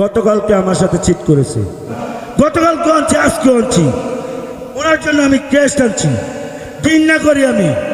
গতকালকে আমার সাথে চিট করেছে। গতকালকে আনছি আজকে আনছি। ওনার জন্য আমি কেস আনছি। দিন না করি আমি।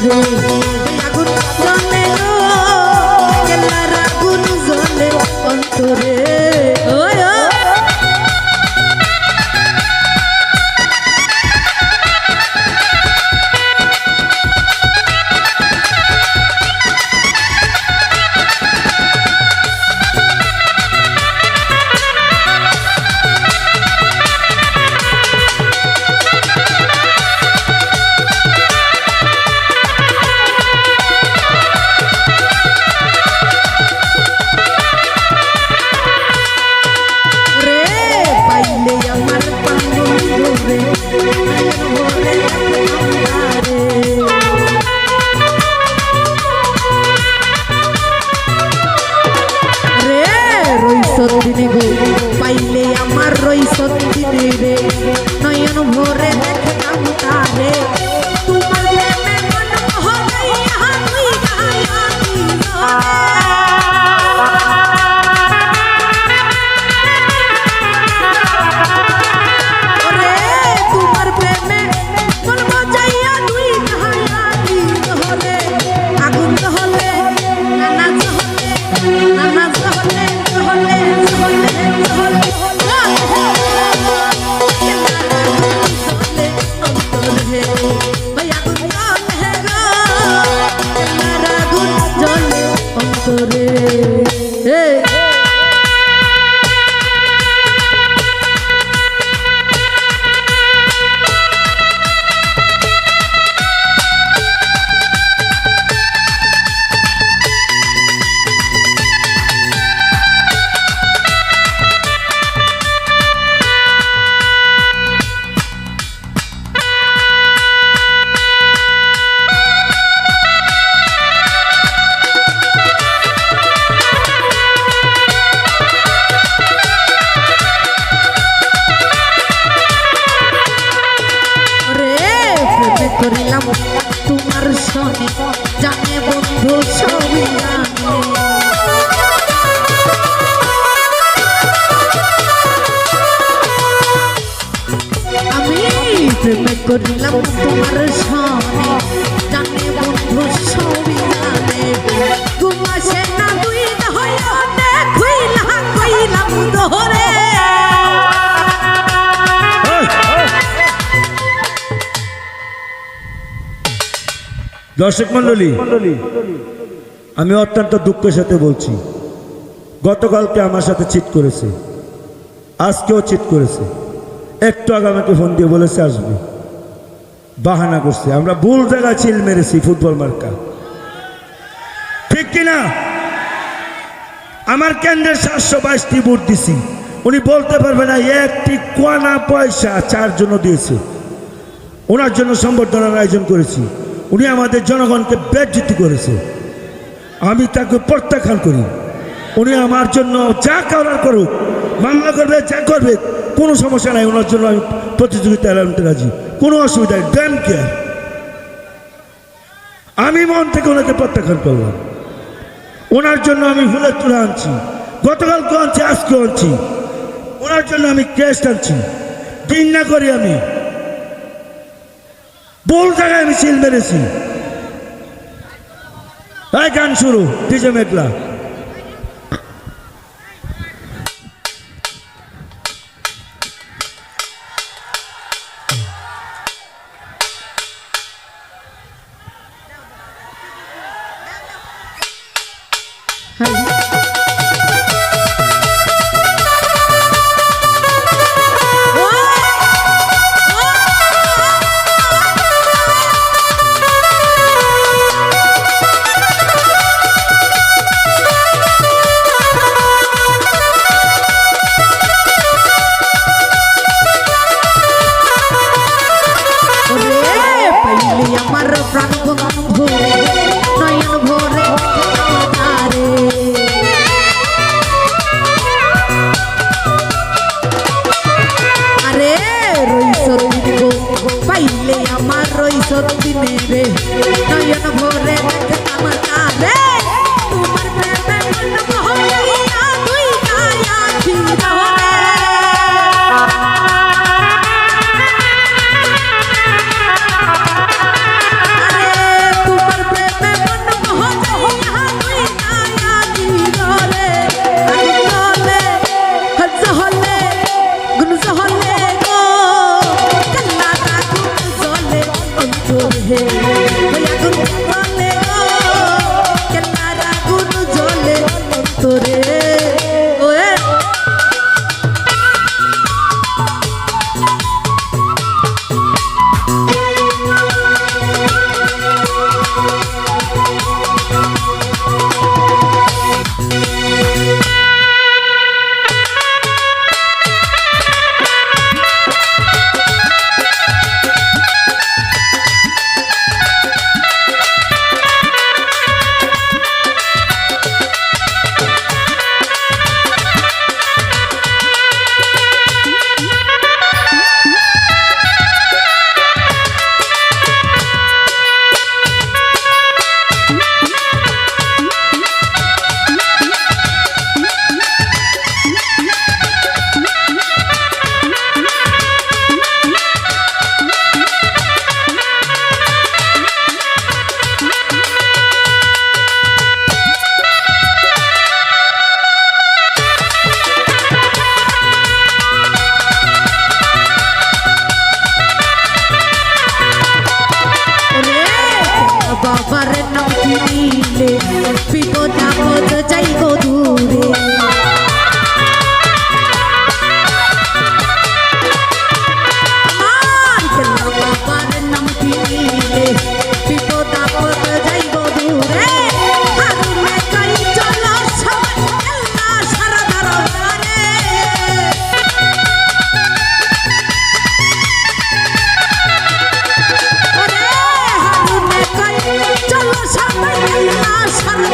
Thank you. ভরে দেখতাম করিলাম তোমার সনে জানে বন্ধু জানে ঘুমাসে না দুই দর্শক মন্ডলী আমি অত্যন্ত দুঃখের সাথে বলছি। গতকালকে আমার সাথে চিট করেছে। আজকেও চিট করেছে। একটু আগে আমাকে ফোন দিয়ে বলেছে আসবে। বাহানা করছে। আমরা ভুল জায়গায় চিল মেরেছি ফুটবল মার্কা। ঠিক কিনা? আমার কেন্দ্রের সাতশো বাইশটি ভোট দিছি। উনি বলতে পারবে না, একটি কোয়ানা পয়সা চার জন্য দিয়েছে। ওনার জন্য সম্বর্ধনার আয়োজন করেছি। উনি আমাদের জনগণকে বেজ্জিতি করেছে। আমি তাকে প্রত্যাখ্যান করি। উনি আমার জন্য যা করার করুক, মামলা করবে, যা করবে, কোনো সমস্যা নাই। ওনার জন্য আমি প্রতিযোগিতা রাজি। কোনো অসুবিধা নেই। ড্যাম কেয়ার আমি মন থেকে ওনাকে প্রত্যাখ্যান করলাম। ওনার জন্য আমি ফুলের তুলে আনছি। গতকালকে আনছি আজকে আনছি। ওনার জন্য আমি ক্রেস্ট আনছি। দিন না করি আমি। ভুল জায়গায় আমি সিল মেরেছি। গান শুরু, ডিজে মেঘলা।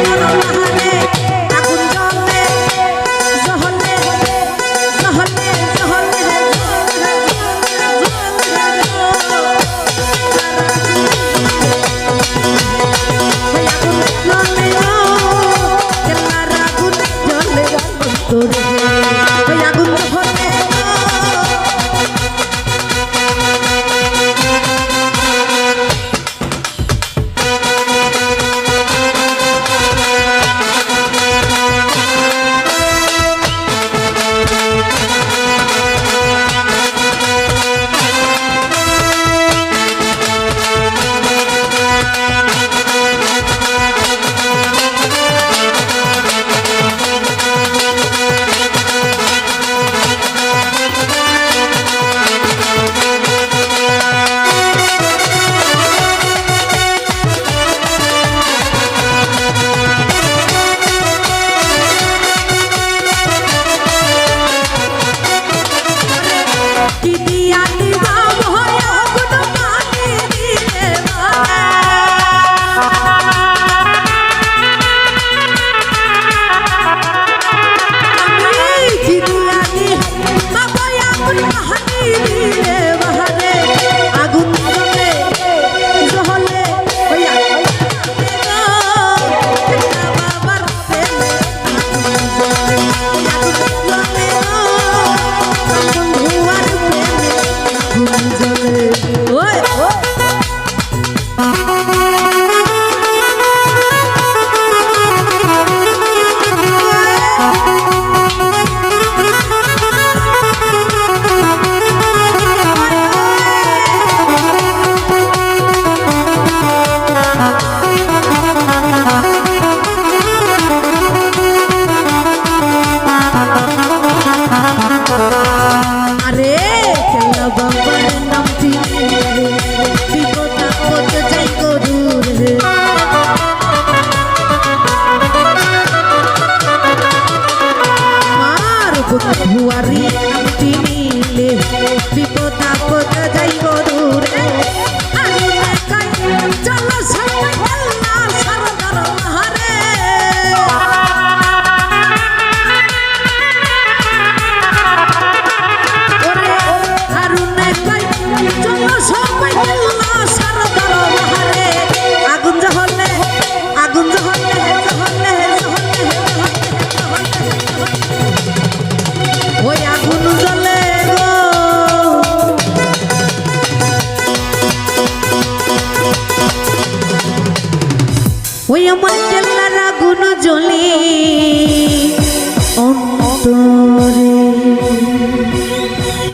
Thank you.